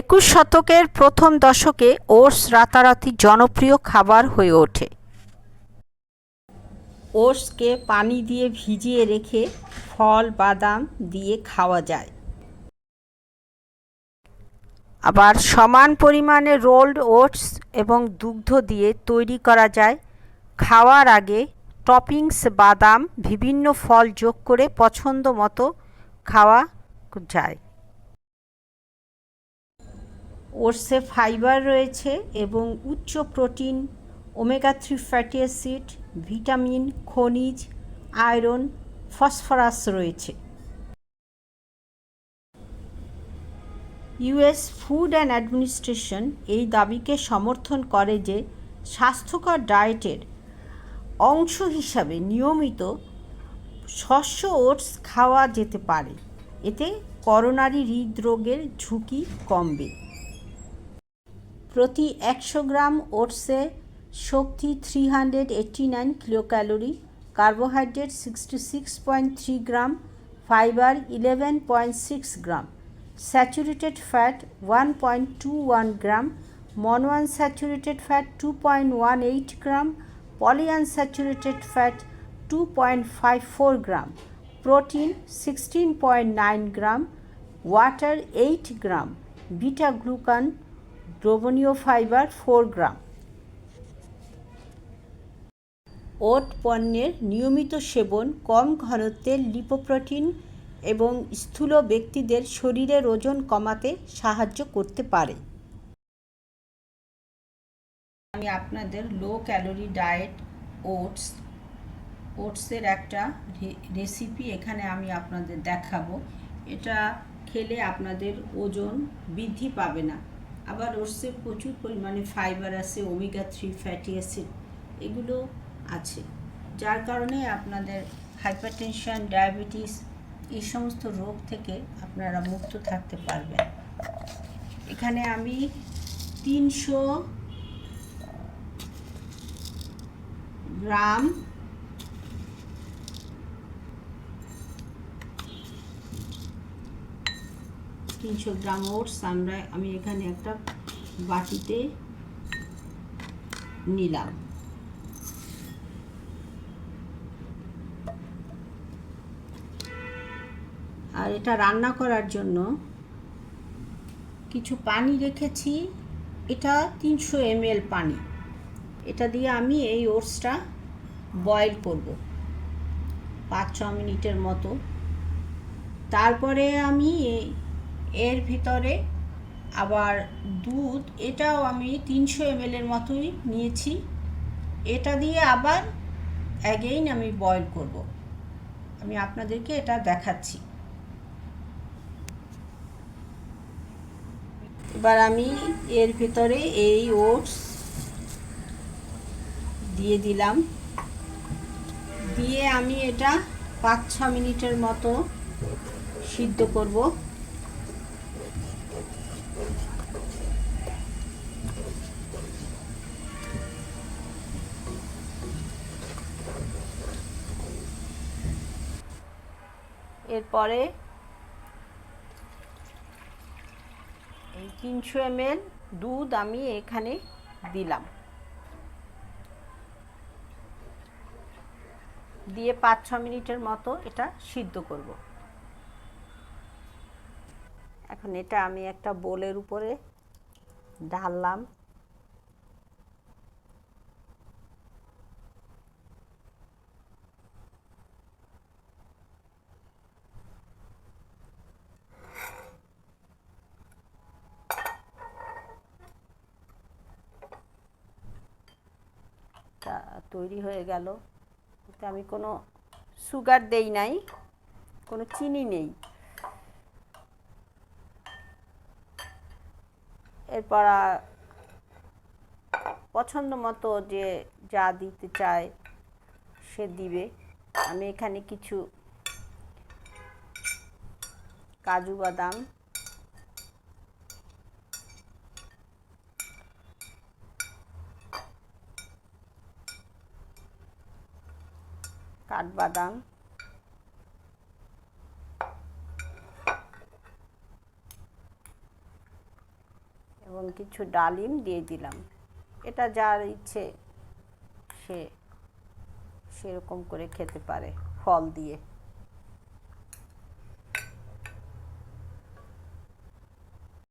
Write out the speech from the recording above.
একুশ শতকের প্রথম দশকে ওটস রাতারাতি জনপ্রিয় খাবার হয়ে ওঠে। ওটসকে পানি দিয়ে ভিজিয়ে রেখে ফল, বাদাম দিয়ে খাওয়া যায়। আবার সমান পরিমাণে রোল্ড ওটস এবং দুগ্ধ দিয়ে তৈরি করা যায়। খাওয়ার আগে টপিংস, বাদাম, বিভিন্ন ফল যোগ করে পছন্দ মতো খাওয়া যায়। ওটসে ফাইবার রয়েছে এবং উচ্চ protein, omega three fatty acid, vitamin, খনিজ, আয়রন, ফসফরাস রয়েছে। ইউএস ফুড অ্যান্ড অ্যাডমিনিস্ট্রেশন এই দাবিকে সমর্থন করে যে স্বাস্থ্যকর ডায়েটের অংশ হিসাবে নিয়মিত শস্য ওটস খাওয়া যেতে পারে। এতে করোনারি হৃদরোগের ঝুঁকি কমবে। প্রতি একশো গ্রাম ওটসে শক্তি three hundred eighty nine kilo calorie carbohydrate sixty six point three gram, fibre eleven point six gram, saturated fat one point two one gram monounsaturated fat two point one eight gram polyunsaturated fat two point five four gram, protein sixteen point nine gram, water eight gram, beta glucan দ্রবণীয় fibre four gram. Oat পণ্যের নিয়মিত সেবন, কম ঘনত্বের lipoprotein এবং স্থূল ব্যক্তিদের শরীরের ওজন কমাতে সাহায্য করতে পারে। আমি আপনাদের লো ক্যালোরি ডায়েট ওটস ওটসের একটা রেসিপি এখানে আমি আপনাদের দেখাবো। এটা খেলে আপনাদের ওজন বৃদ্ধি পাবে না। আবার ওটসে প্রচুর পরিমাণে ফাইবার আছে ওমেগা থ্রি ফ্যাটি অ্যাসিড এগুলো আছে। যার কারণে আপনাদের হাইপারটেনশন ডায়াবেটিস এই সমস্ত রোগ থেকে আপনারা মুক্ত থাকতে পারবেন। এখানে আমি তিনশো গ্রাম তিনশো গ্রাম ওটস। আমরা, আমি এখানে একটা বাটিতে নিলাম। আর এটা রান্না করার জন্য কিছু পানি রেখেছি। এটা তিনশো এমএল পানি। এটা দিয়ে আমি এই ওটসটা বয়েল করব পাঁচ ছ মিনিটের মতো। তারপরে আমি এর ভিতরে আবার দুধ, এটাও আমি তিনশো এমএলের মতোই নিয়েছি। এটা দিয়ে আবার অ্যাগেইন আমি বয়েল করব। আমি আপনাদেরকে এটা দেখাচ্ছি। এবার আমি এর ভিতরে এই ওটস দিয়ে দিলাম। দিয়ে আমি এটা পাঁচ ছ মিনিটের মতো সিদ্ধ করব। এরপরে এই তিনশো এমএল দুধ আমি এখানে দিলাম। দিয়ে পাঁচ ছ মিনিটের মতো এটা সিদ্ধ করব। এখন এটা আমি একটা বোলের উপরে ঢাললাম। তৈরি হয়ে গেল। আমি কোনো সুগার দেই নাই, কোনো চিনি নেই। এরপর পছন্দ মতো যে যা দিতে চায় সে দিবে। আমি এখানে কিছু কাজু বাদাম, কাঠবাদাম এবং কিছু ডালিম দিয়ে দিলাম। এটা যার ইচ্ছে, সে সেরকম করে খেতে পারে ফল দিয়ে।